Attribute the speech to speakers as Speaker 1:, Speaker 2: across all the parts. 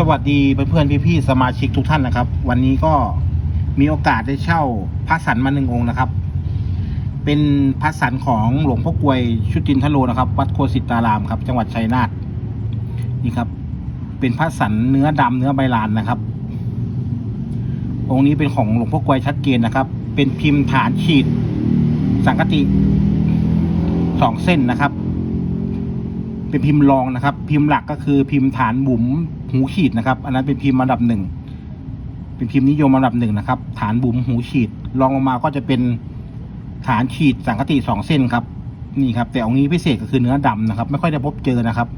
Speaker 1: สวัสดีเพื่อนๆพี่ๆสมาชิกทุกท่านนะครับ วันนี้ก็มีโอกาสได้เช่าพระสันมาหนึ่งองค์นะครับ เป็นพระสันของหลวงพ่อกลวยชุตินทโลนะครับ วัดโคสิตารามครับ จังหวัดชัยนาทนี่ครับ เป็นพระสันเนื้อดำเนื้อใบลานนะครับ องค์นี้เป็นของหลวงพ่อกลวยชัดเจนนะครับ เป็นพิมพ์ฐานฉีด สังกติสองเส้นนะครับ เป็นพิมพ์รองนะครับ พิมพ์หลักก็คือพิมพ์ฐานบุ๋ม หูขีดนะครับ อันนั้นเป็นพิมพ์อันดับหนึ่งเป็นพิมพ์นิยมอันดับหนึ่งนะครับ ฐานบุ๋มหูขีดรองลงมาก็จะเป็นฐานขีดสังกติสองเส้นครับ นี่ครับ แต่องค์นี้พิเศษก็คือเนื้อดำนะครับ ไม่ค่อยได้พบเจอนะครับ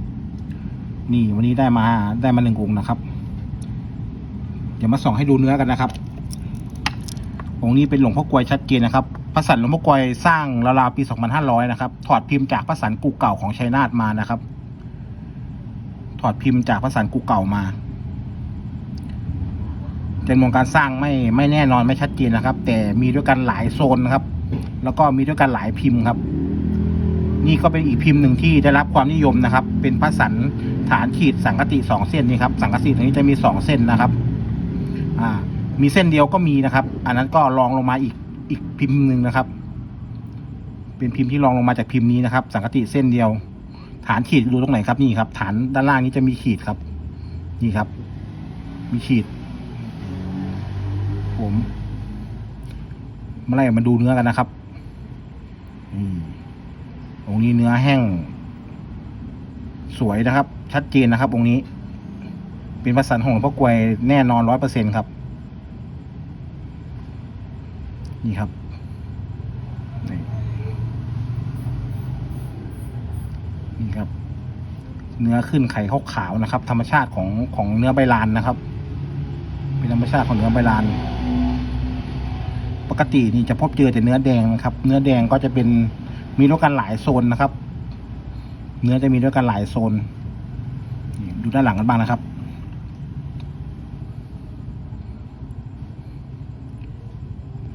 Speaker 1: นี่วันนี้ได้มาได้มาหนึ่งองค์นะครับ เดี๋ยวมาส่องให้ดูเนื้อกันนะครับองค์นี้เป็นหลวงพ่อกลวยชัดเจนนะครับพระสันหลวงพ่อกลวยสร้างราวๆปี 2500 นะครับ ถอดพิมพ์จากพระสันกุเก่าของชัยนาทมานะครับ ถอดพิมพ์จากพระสันกุเก่ามาจำนวนการสร้างไม่ไม่แน่นอนไม่ชัดเจนนะครับ แต่มีด้วยกันหลายโซนนะครับ แล้วก็มีด้วยกันหลายพิมพ์ครับ นี่ก็เป็นอีกพิมพ์หนึ่งที่ได้รับความนิยมนะครับ เป็นพระสันฐานขีดสังกติสองเส้นนี่ครับ สังกติตรงนี้จะมีสองเส้นนะครับ อ่า มีเส้นเดียวก็มีนะครับ อันนั้นก็รองลงมาอีกอีกพิมพ์หนึ่งนะครับ เป็นพิมพ์ที่รองลงมาจากพิมพ์นี้นะครับ สังกติเส้นเดียว ฐานขีดดูตรงไหนครับนี่ครับ ฐานด้านล่างนี้จะมีขีดครับ นี่ครับ มีขีด ผมมาไล่มาดูเนื้อกันนะครับนี่องค์นี้เนื้อแห้ง สวยนะครับ ชัดเจนนะครับองค์นี้ เป็นประสันของหลวงพ่อกวยแน่นอนร้อยเปอร์เซ็นครับ นี่ครับนี่นี่ ครับ เนื้อขึ้นไข่ขาวๆนะครับ ธรรมชาติของของเนื้อใบลานนะครับ เป็นธรรมชาติของเนื้อใบลาน ปกตินี่จะพบเจอแต่เนื้อแดงนะครับ เนื้อแดงก็จะเป็นมีด้วยกันหลายโซนนะครับ เนื้อจะมีด้วยกันหลายโซน ดูด้านหลังกันบ้างนะครับ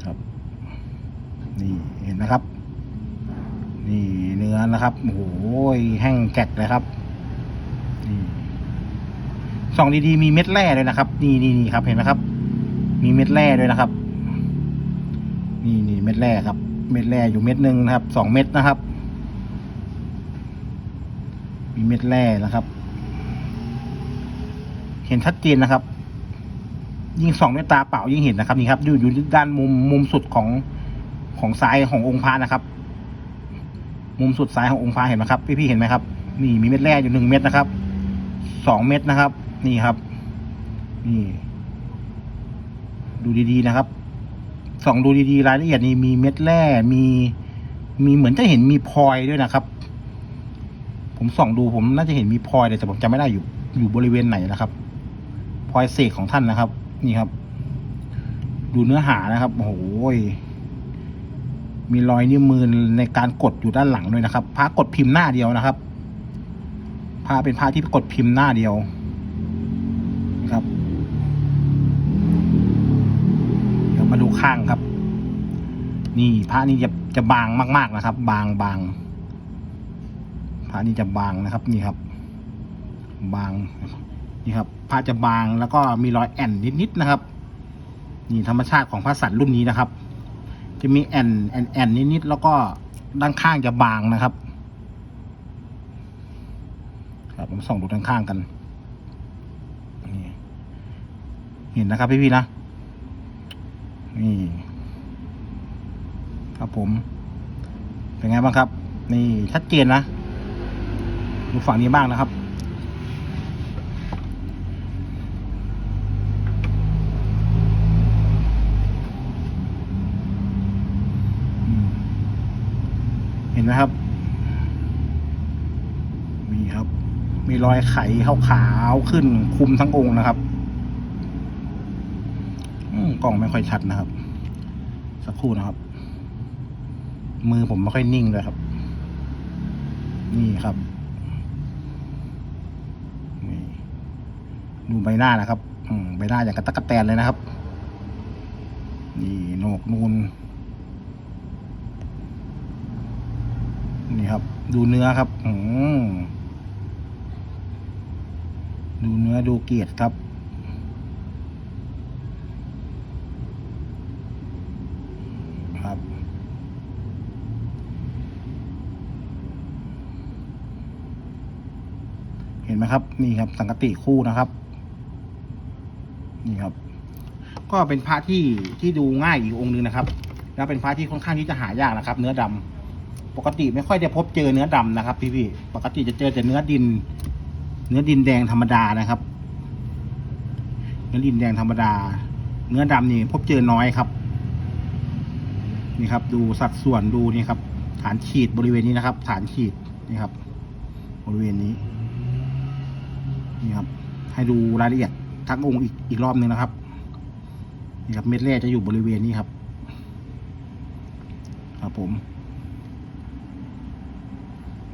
Speaker 1: ครับ นี่เห็นนะครับ นี่เน อนะครับโอ้โหแห้งแกะเลยครับนี่ส่องดีๆมีเม็ดแร่ด้วยนะครับ นี่นี่นี่ครับเห็นไหมครับ มีเม็ดแร่ด้วยนะครับ นี่นี่เม็ดแร่ครับ เม็ดแร่อยู่เม็ดหนึ่งนะครับสองเม็ดนะครับ มีเม็ดแร่นะครับ เห็นชัดเจนนะครับ ยิ่งส่องด้วยตาเปล่ายิ่งเห็นนะครับนี่ครับอยู่อยู่ด้านมุมมุมสุดของของซ้ายขององค์พระนะครับ มุมสุดซ้ายขององค์พระเห็นไหมครับพี่พี่ๆเห็นไหมครับนี่มีเม็ดแร่อยู่หนึ่งเม็ดนะครับสองเม็ดนะครับ นี่ครับ นี่ ดูดีๆนะครับส่องดูดีๆรายละเอียดนี่มีเม็ดแร่มี มีเหมือนจะเห็นมีพลอยด้วยนะครับ ผมส่องดูผมน่าจะเห็นมีพลอยแต่ผมจำไม่ได้อยู่อยู่บริเวณไหนนะครับพลอยเสกของท่านนะครับ นี่ครับ ดูเนื้อหานะครับโอ้โห มีรอยนิ้วมือในการกดอยู่ด้านหลังด้วยนะครับพระกดพิมพ์หน้าเดียวนะครับพระเป็นพระที่กดพิมพ์หน้าเดียวนะครับเดี๋ยวมาดูข้างครับ นี่พระนี่จะจะบางมาก ๆนะครับ บางบางพระนี่จะบางนะครับ นี่ครับ บางนี่ครับผ้าจะบางแล้วก็มีรอยแอนนิดๆนะครับ นี่ธรรมชาติของผ้าสันรุ่นนี้นะครับ จะมีแอนแอนแอนนิดๆแล้วก็ด้านข้างจะบางนะครับ ครับผมส่องดูด้านข้างกันเห็นนะครับพี่ๆนะนี่ครับผม เป็นไงบ้างครับ นี่ชัดเจนนะดูฝั่งนี้บ้างนะครับ อืมเห็ นไหมครับ มีครับ มีรอยไขขาวๆขึ้นคุมทั้งองค์นะครับกล้องไม่ค่อยชัดนะครับ สักครู่นะครับ มือผมไม่ค่อยนิ่งเลยครับ นี่ครับนี่ดูใบหน้านะครับใบหน้าอย่างกระตะกระแตนเลยนะครับ นี่โหนกนูน นี่ครับ ดูเนื้อครับ อืมดูเนื้อดูเกียรติครับ ครับ เห็นไหมครับ นี่ครับ สังกติคู่นะครับ นี่ครับ ก็เป็นพระที่ที่ดูง่ายอีกองค์หนึงนะครับ แล้วเป็นพระที่ค่อนข้างที่จะหายากนะครับ เนื้อดำ ปกติไม่ค่อยจะพบเจอเนื้อดำนะครับ พี่พี่ๆปกติจะเจอแต่เนื้อดิน เนื้อดินแดงธรรมดานะครับ เนื้อดินแดงธรรมดา เนื้อดำนี่พบเจอน้อยครับ นี่ครับ ดูสัดส่วนดูนี่ครับ ฐานขีดบริเวณนี้นะครับ ฐานขีดนี่ครับ บริเวณนี้ นี่ครับ ให้ดูรายละเอียดทั้งองค์อีกอีกรอบหนึ่งนะครับนี่ครับเม็ดแรกจะอยู่บริเวณนี้ครับ ครับผม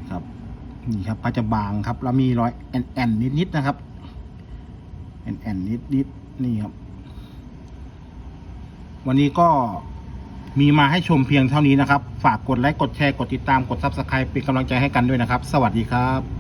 Speaker 1: ครับ นี่ครับอาจะบางครับ แล้วมีรอยแอนแอนนิดนิดนะครับ แอนแอนนิดนิดนี่ครับ วันนี้ก็มีมาให้ชมเพียงเท่านี้นะครับ ฝากกดไลค์ กดแชร์ กดติดตาม กดซับสไครป์เป็นกำลังใจให้กันด้วยนะครับ สวัสดีครับ